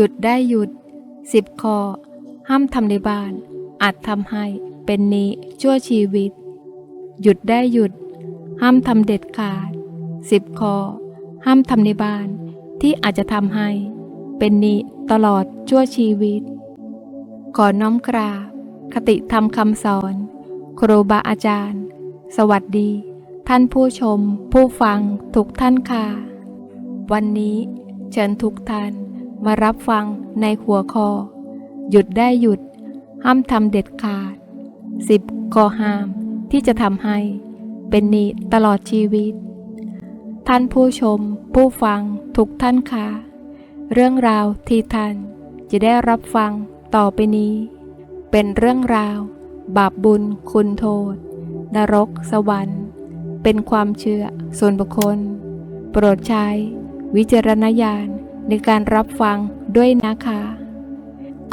หยุดได้หยุดสิบข้อ ห้ามทำในบ้าน อาจทำให้เป็นนี้ชั่วชีวิต หยุดได้หยุด ห้ามทำเด็ดขาดสิบข้อ ห้ามทำในบ้าน ที่อาจจะทำให้ เป็นนี้ตลอดชั่วชีวิต ขอน้อมกราบ คติธรรมคำสอน ครูบาอาจารย์ สวัสดี ท่านผู้ชม ผู้ฟังทุกท่านค่ะ วันนี้เชิญทุกท่าน มารับฟังในหัวข้อหยุดได้หยุด ห้ามทำเด็ดขาดสิบข้อห้ามที่จะทำให้ เป็นนี้ตลอดชีวิต ท่านผู้ชม ผู้ฟังทุกท่านคะเรื่องราวที่ท่านจะได้รับฟังต่อไปนี้ เป็นเรื่องราว บาปบุญคุณโทษ นรกสวรรค์ เป็นความเชื่อส่วนบุคคล โปรดใช้วิจารณญาณ ในการรับฟังด้วยนะคะ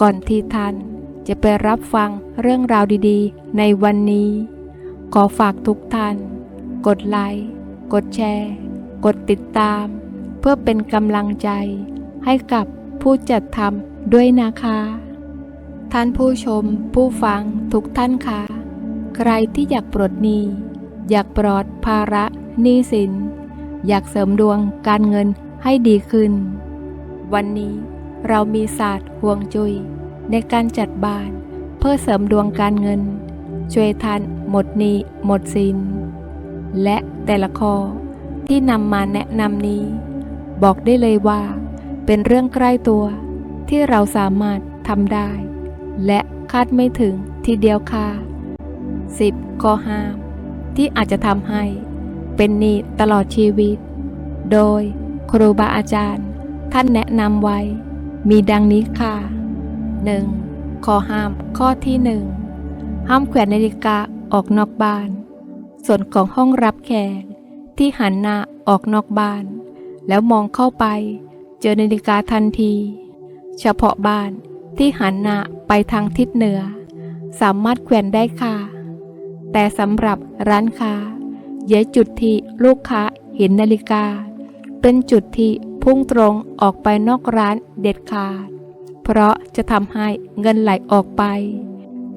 ก่อนที่ท่านจะไปรับฟังเรื่องราวดีๆ ในวันนี้ ขอฝากทุกท่าน กดไลค์ กดแชร์ กดติดตาม เพื่อเป็นกำลังใจ ให้กับผู้จัดทำด้วยนะคะ ท่านผู้ชมผู้ฟังทุกท่านคะใครที่อยากปลดหนี้ อยากปลอดภาระหนี้สิน อยากเสริมดวงการเงินให้ดีขึ้น วันนี้เรามีศาสตร์ห่วงจุย ในการจัดบ้าน เพื่อเสริมดวงการเงิน ช่วยท่านหมดหนี้หมดสิน และแต่ละข้อที่นำมาแนะนำนี้ บอกได้เลยว่า เป็นเรื่องใกล้ตัว ที่เราสามารถทำได้ และคาดไม่ถึงทีเดียวค่ะ 10 ข้อห้ามที่อาจจะทำให้เป็นหนี้ตลอดชีวิต โดยครูบาอาจารย์ ท่านแนะนำไว้ มีดังนี้ค่ะ 1. ข้อห้ามข้อที่ 1 ห้ามแขวนนาฬิกาออกนอกบ้าน ส่วนของห้องรับแขกที่หันหน้าออกนอกบ้าน แล้วมองเข้าไป เจอนาฬิกาทันที เฉพาะบ้านที่หันหน้าไปทางทิศเหนือ สามารถแขวนได้ค่ะ แต่สำหรับร้านค้าอย่าจุดที่ลูกค้าเห็นนาฬิกา เป็นจุดที่ พุ่งตรงออกไปนอกร้านเด็ดขาด เพราะจะทำให้เงินไหลออกไป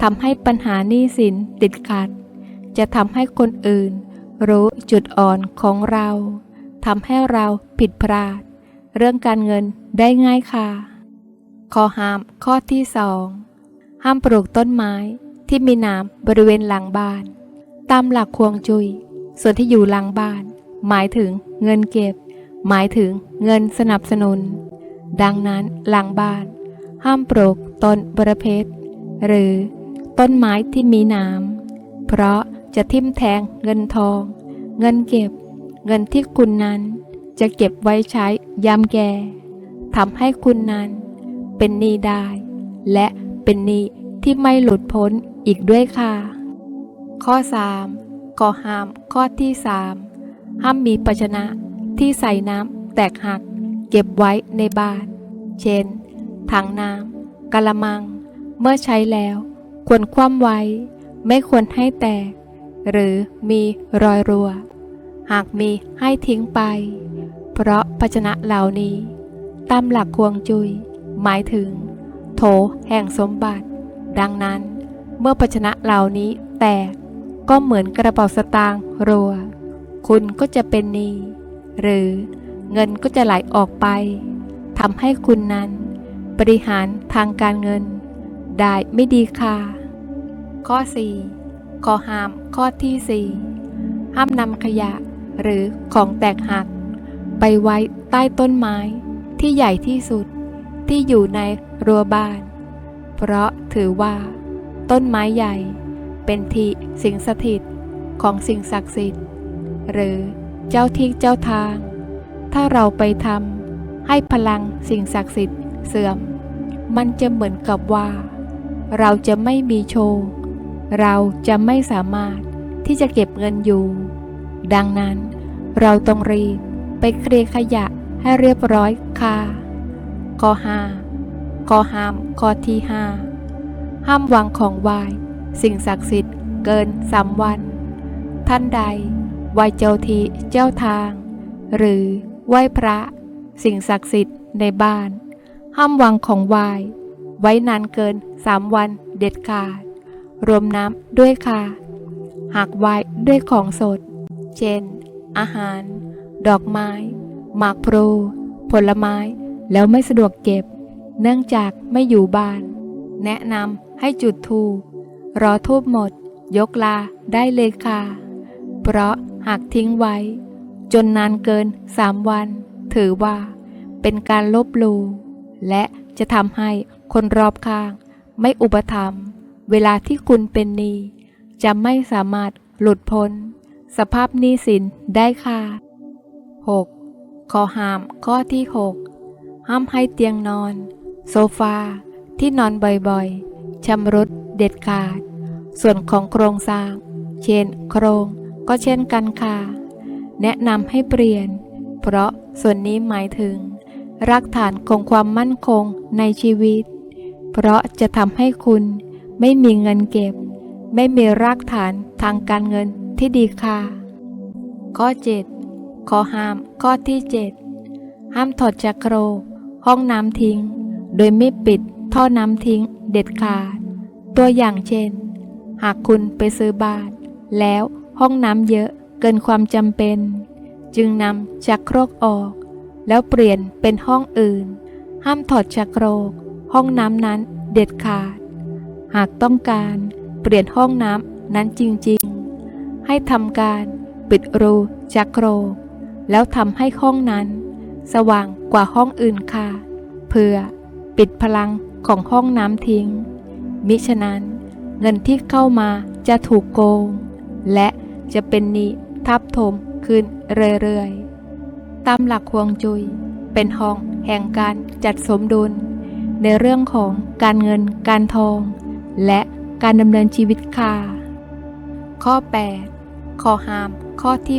ทำให้ปัญหาหนี้สินติดขัด จะทำให้คนอื่น รู้จุดอ่อนของเราทำให้เราผิดพลาด เรื่องการเงินได้ง่ายค่ะ ข้อห้ามข้อที่สองห้ามปลูกต้นไม้ที่มีน้ำบริเวณหลังบ้าน ตามหลักควงจุย้ยส่วนที่อยู่หลังบ้าน หมายถึงเงินเก็บ หมายถึงเงินสนับสนุน ดังนั้นหลังบ้าน ห้ามปลูกต้นบรเพชรหรือต้นไม้ที่มีน้ำเพราะจะทิ่มแทงเงินทอง เงินเก็บ เงินที่คุณนั้นจะเก็บไว้ใช้ยามแก่ทำให้คุณนั้นเป็นหนี้ได้ และเป็นหนี้ที่ไม่หลุดพ้นอีกด้วยค่ะ ข้อ 3. ข้อห้ามข้อที่ 3 ห้ามมีภาชนะ ที่ใส่น้ำแตกหัก เก็บไว้ในบ้านเช่น ถังน้ำกะละมัง เมื่อใช้แล้ว ควรคว่ำไว้ ไม่ควรให้แตก หรือมีรอยรั่ว หากมีให้ทิ้งไป เพราะภาชนะเหล่านี้ ตามหลักควงจุย้ยหมายถึง โถแห่งสมบัติ ดังนั้น เมื่อภาชนะเหล่านี้แตกก็เหมือนกระเป๋าสตางค์รัว คุณก็จะเป็นหนี้ หรือเงินก็จะไหลออกไปทำให้คุณนั้นบริหารทางการเงิน ได้ไม่ดีค่ะ ข้อ 4 ข้อห้ามข้อที่ 4 ห้ามนำขยะหรือของแตกหัก ไปไว้ใต้ต้นไม้ที่ใหญ่ที่สุดที่อยู่ในรั้วบ้าน เพราะถือว่า ต้นไม้ใหญ่เป็นที่สิงสถิตของสิ่งศักดิ์สิทธิ์ หรือ เจ้าที่เจ้าทาง ถ้าเราไปทำให้พลังสิ่งศักดิ์สิทธิ์เสื่อม มันจะเหมือนกับว่า เราจะไม่มีโชคเราจะไม่สามารถที่จะเก็บเงินอยู่ ดังนั้นเราต้องรีบไปเคลียร์ขยะให้เรียบร้อยค่ะข้อ5ข้อห้ามข้อที่5ห้ามวางของไหว้สิ่งศักดิ์สิทธิ์เกินสามวัน ท่านใด ไหว้เจ้าที่เจ้าทาง หรือไหว้พระ สิ่งศักดิ์สิทธิ์ในบ้าน ห้ามวางของไหวายไว้นานเกิน3วันเด็ดขาด รวมน้ำด้วยค่ะ หากไหวด้วยของสด เช่น อาหาร ดอกไม้ หมากพลูผลไม้ แล้วไม่สะดวกเก็บ เนื่องจากไม่อยู่บ้าน แนะนำให้จุดธูรอทูบหมด ยกลาได้เลยค่ะ เพราะ หากทิ้งไว้ จนนานเกินสามวัน ถือว่า เป็นการลบลู่และจะทำให้คนรอบข้าง ไม่อุปถัมเวลาที่คุณเป็นหนี้จะไม่สามารถหลุดพ้น สภาพหนี้สินได้ค่ะ 6. ข้อห้ามข้อที่ 6 ห้ามให้เตียงนอน โซฟา ที่นอนบ่อยๆชำรุดเด็ดขาด ส่วนของโครงสร้าง เช่นโครง ก็เช่นกันค่ะ แนะนำให้เปลี่ยน เพราะส่วนนี้หมายถึงรากฐานของความมั่นคงในชีวิต เพราะจะทำให้คุณไม่มีเงินเก็บ ไม่มีรากฐานทางการเงินที่ดีค่ะ ข้อ 7 ข้อห้ามข้อที่ 7 ห้ามถอดจักรโครห้องน้ำทิ้ง โดยไม่ปิดท่อน้ำทิ้งเด็ดขาด ตัวอย่างเช่น หากคุณไปซื้อบ้านแล้ว ห้องน้ำเยอะเกินความจำเป็น จึงนำชักโครกออก แล้วเปลี่ยนเป็นห้องอื่น ห้ามถอดชักโครก ห้องน้ำนั้นเด็ดขาด หากต้องการเปลี่ยนห้องน้ำนั้นจริงๆ ให้ทำการปิดรูชักโครก แล้วทำให้ห้องนั้น สว่างกว่าห้องอื่นค่ะ เพื่อปิดพลังของห้องน้ำทิ้ง มิฉะนั้นเงินที่เข้ามาจะถูกโกง และ จะเป็นนี้ทับถมขึ้นเรื่อยๆ ตามหลักฮวงจุ้ยเป็นห้องแห่งการจัดสมดุล ในเรื่องของการเงินการทอง และการดำเนินชีวิตค่ะ ข้อ 8 ข้อห้าม ข้อที่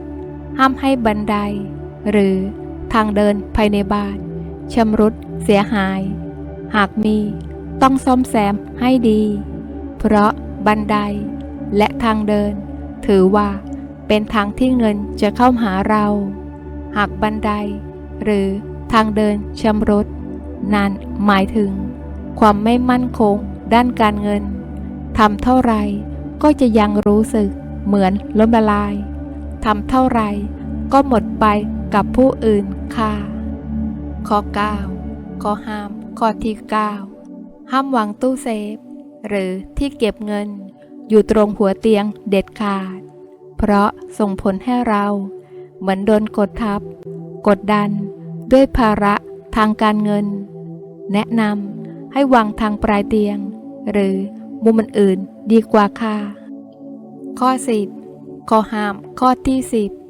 8 ห้ามให้บันได หรือทางเดินภายในบ้านชำรุดเสียหาย หากมีต้องซ่อมแซมให้ดี เพราะบันไดและทางเดิน ถือว่าเป็นทางที่เงินจะเข้าหาเรา หากบันได หรือทางเดินชำรุดนั่นหมายถึง ความไม่มั่นคงด้านการเงินทำเท่าไรก็จะยังรู้สึกเหมือนล้มละลายทำเท่าไรก็หมดไปกับผู้อื่นค่ะข้อ9ข้อห้ามข้อที่ 9 ห้ามวางตู้เซฟ หรือที่เก็บเงิน อยู่ตรงหัวเตียงเด็ดขาด เพราะส่งผลให้เรา เหมือนโดนกดทับ กดดัน ด้วยภาระทางการเงิน แนะนำให้วางทางปลายเตียง หรือมุมอื่นๆดีกว่าค่ะ ข้อ 10 ข้อห้ามข้อที่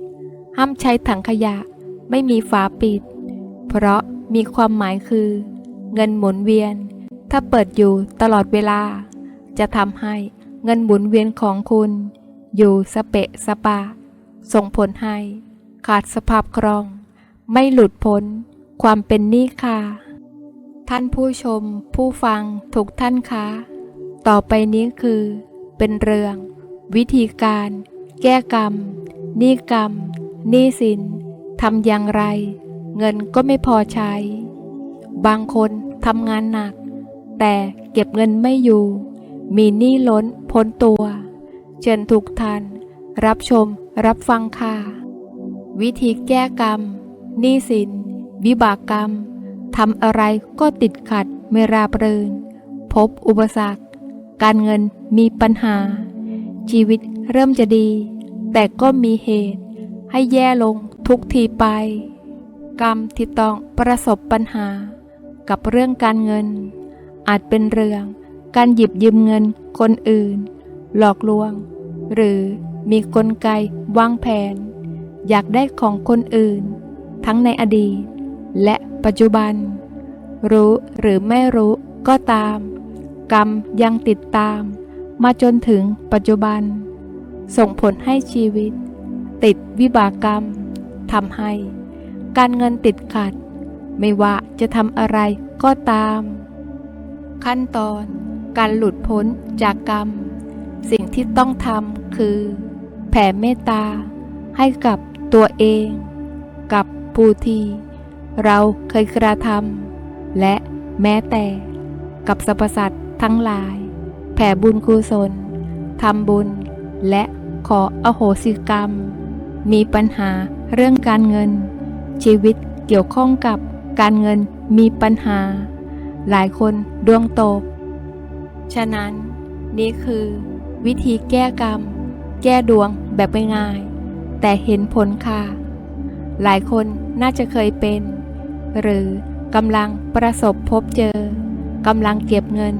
10 ห้ามใช้ถังขยะไม่มีฝาปิด เพราะมีความหมายคือ เงินหมุนเวียน ถ้าเปิดอยู่ตลอดเวลา จะทำให้ เงินหมุนเวียนของคุณ อยู่สเปะสปะส่งผลให้ ขาดสภาพคล่อง ไม่หลุดพ้น ความเป็นหนี้ค่ะ ท่านผู้ชมผู้ฟังทุกท่านคะต่อไปนี้คือ เป็นเรื่อง วิธีการ แก้กรรมหนี้กรรมหนี้สินทำอย่างไร เงินก็ไม่พอใช้ บางคนทำงานหนัก แต่เก็บเงินไม่อยู่ มีหนี้ล้นพ้นตัว เชิญทุกท่าน รับชมรับฟังค่ะ วิธีแก้กรรมหนี้สิน วิบากกรรมทำอะไรก็ติดขัดไม่ราบรื่น พบอุปสรรค การเงินมีปัญหา ชีวิตเริ่มจะดี แต่ก็มีเหตุ ให้แย่ลงทุกทีไป กรรมที่ต้องประสบปัญหา กับเรื่องการเงิน อาจเป็นเรื่อง การหยิบยืมเงินคนอื่น หลอกลวง หรือมีกลไกวางแผน อยากได้ของคนอื่น ทั้งในอดีต และปัจจุบัน รู้หรือไม่รู้ก็ตาม กรรมยังติดตาม มาจนถึงปัจจุบัน ส่งผลให้ชีวิต ติดวิบากกรรมทำให้ การเงินติดขัด ไม่ว่าจะทำอะไรก็ตาม ขั้นตอน การหลุดพ้นจากกรรม สิ่งที่ต้องทำคือ แผ่เมตตา ให้กับตัวเอง กับผู้ที่เราเคยกระทำและแม้แต่ กับสรรพสัตว์ทั้งหลาย แผ่บุญกุศลทำบุญ และขออโหสิกรรม มีปัญหาเรื่องการเงิน ชีวิตเกี่ยวข้องกับการเงินมีปัญหา หลายคนดวงตก ฉะนั้นนี่คือวิธีแก้กรรม แก้ดวงแบบง่ายๆแต่เห็นผลค่ะ หลายคนน่าจะเคยเป็น หรือกำลังประสบพบเจอกำลังเก็บเงิน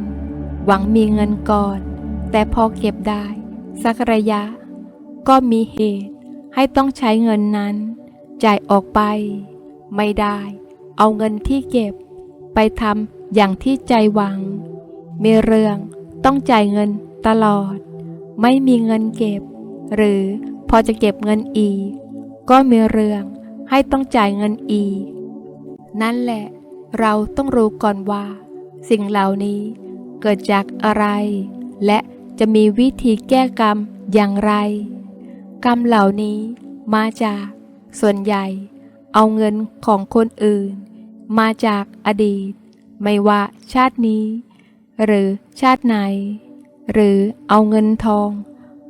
หวังมีเงินก่อน แต่พอเก็บได้ สักระยะ ก็มีเหตุให้ต้องใช้เงินนั้น จ่ายออกไป ไม่ได้ เอาเงินที่เก็บ ไปทำอย่างที่ใจหวัง มีเรื่องต้องจ่ายเงินตลอด ไม่มีเงินเก็บ หรือพอจะเก็บเงินอีก ก็มีเรื่องให้ต้องจ่ายเงินอีก นั่นแหละ เราต้องรู้ก่อนว่า สิ่งเหล่านี้เกิดจากอะไร และจะมีวิธีแก้กรรมอย่างไร กรรมเหล่านี้มาจากส่วนใหญ่ เอาเงินของคนอื่น มาจากอดีต ไม่ว่าชาตินี้ หรือชาติไหน หรือเอาเงินทอง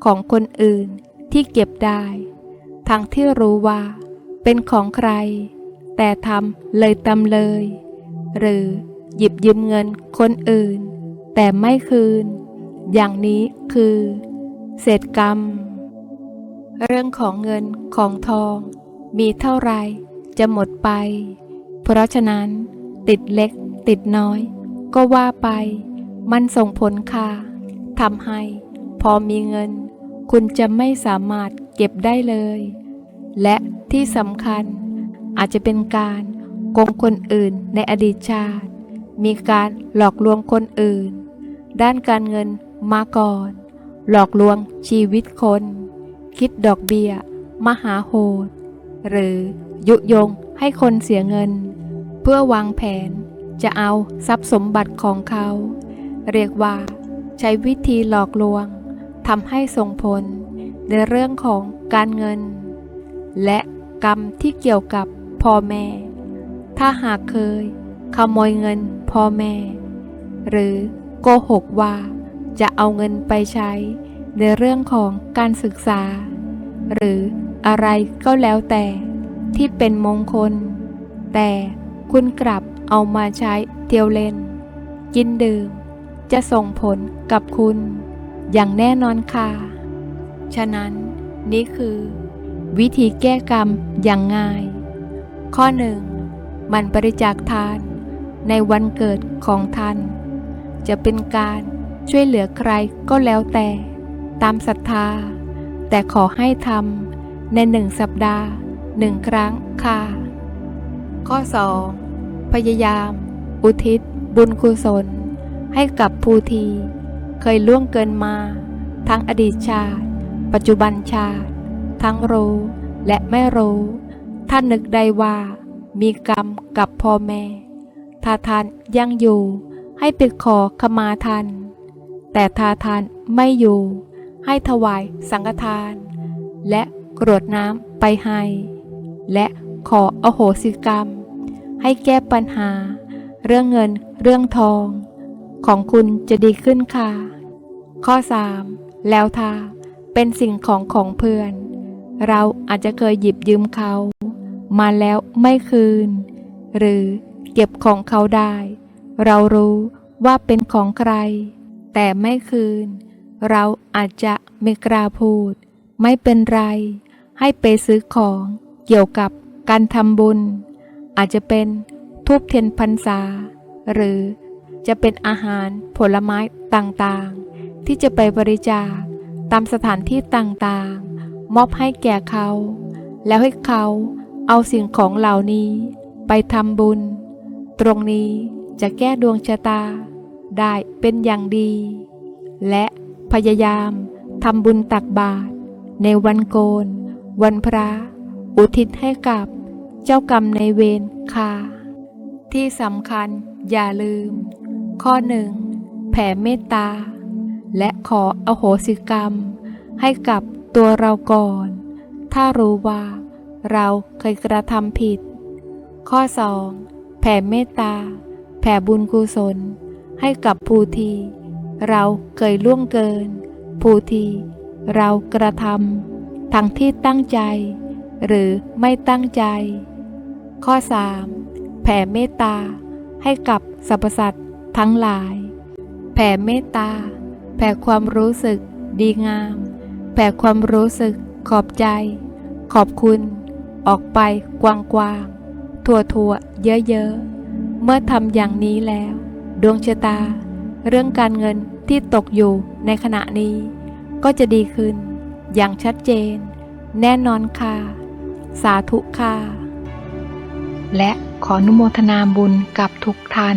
ของคนอื่นที่เก็บได้ ทั้งที่รู้ว่า เป็นของใคร แต่ทำเลยตำเลย หรือหยิบยืมเงินคนอื่น แต่ไม่คืน อย่างนี้คือ เศษกรรม เรื่องของเงินของทอง มีเท่าไรจะหมดไป เพราะฉะนั้น ติดเล็กติดน้อย ก็ว่าไป มันส่งผลค่ะทำให้ พอมีเงิน คุณจะไม่สามารถเก็บได้เลย และที่สำคัญ อาจจะเป็นการโกงคนอื่นในอดีตชาติ มีการหลอกลวงคนอื่น ด้านการเงินมาก่อน หลอกลวงชีวิตคน คิดดอกเบี้ย มหาโหด หรือยุยงให้คนเสียเงิน เพื่อวางแผนจะเอาทรัพย์สมบัติของเขา เรียกว่า ใช้วิธีหลอกลวงทำให้ส่งผลในเรื่องของการเงิน และกรรมที่เกี่ยวกับพ่อแม่ ถ้าหากเคยขโมยเงินพ่อแม่ หรือโกหกว่าจะเอาเงินไปใช้ในเรื่องของการศึกษา หรืออะไรก็แล้วแต่ที่เป็นมงคล แต่คุณกลับเอามาใช้เที่ยวเล่น กินดื่ม จะส่งผลกับคุณ อย่างแน่นอนค่ะ ฉะนั้นนี่คือ วิธีแก้กรรมอย่างง่าย ข้อหนึ่งมันบริจาคทานในวันเกิดของท่าน จะเป็นการช่วยเหลือใครก็แล้วแต่ ตามศรัทธา แต่ขอให้ทำในหนึ่งสัปดาห์หนึ่งครั้งค่ะ ข้อ 2. พยายาม อุทิศ บุญกุศล ให้กับผู้ที่เคยล่วงเกินมา ทั้งอดีตชาติ ปัจจุบันชาติ ทั้งรู้และไม่รู้ ท่านนึกได้ว่า มีกรรมกับพ่อแม่ถ้าท่านยังอยู่ ให้ไปขอขมาท่านแต่ถ้าท่านไม่อยู่ ให้ถวายสังฆทาน และกรวดน้ำไปให้ และขออโหสิกรรม ให้แก้ปัญหา เรื่องเงินเรื่องทอง ของคุณจะดีขึ้นค่ะ ข้อ 3. แล้วถ้าเป็นสิ่งของของเพื่อน เราอาจจะเคยหยิบยืมเขา มาแล้วไม่คืน หรือเก็บของเขาได้ เรารู้ว่าเป็นของใคร แต่ไม่คืน เราอาจจะไม่กล้าพูด ไม่เป็นไร ให้ไปซื้อของเกี่ยวกับการทำบุญ อาจจะเป็นทูบเทียนพรรษา หรือ จะเป็นอาหารผลไม้ต่างๆ ที่จะไปบริจาคตามสถานที่ต่างๆ มอบให้แก่เขา แล้วให้เขาเอาสิ่งของเหล่านี้ไปทำบุญ ตรงนี้จะแก้ดวงชะตาได้เป็นอย่างดี และพยายามทำบุญตักบาตรในวันโกน วันพระ อุทิศให้กับเจ้ากรรมในเวรค่ะ ที่สำคัญอย่าลืม ข้อหนึ่งแผ่เมตตา และขออโหสิกรรม ให้กับตัวเราก่อน ถ้ารู้ว่า เราเคยกระทำผิด ข้อ 2. แผ่เมตตา แผ่บุญกุศล ให้กับผู้ที่เราเคยล่วงเกิน ผู้ที่เรากระทำทั้งที่ตั้งใจ หรือไม่ตั้งใจ ข้อ 3. แผ่เมตตาให้กับสรรพสัตว ทั้งหลาย แผ่เมตตา แผ่ความรู้สึก ดีงาม แผ่ความรู้สึก ขอบใจ ขอบคุณ ออกไปกว้างๆทั่วๆ เยอะๆ เมื่อทำอย่างนี้แล้ว ดวงชะตา เรื่องการเงินที่ตกอยู่ในขณะนี้ ก็จะดีขึ้น อย่างชัดเจน แน่นอนค่ะ สาธุค่ะและขออนุโมทนาบุญกับทุกท่าน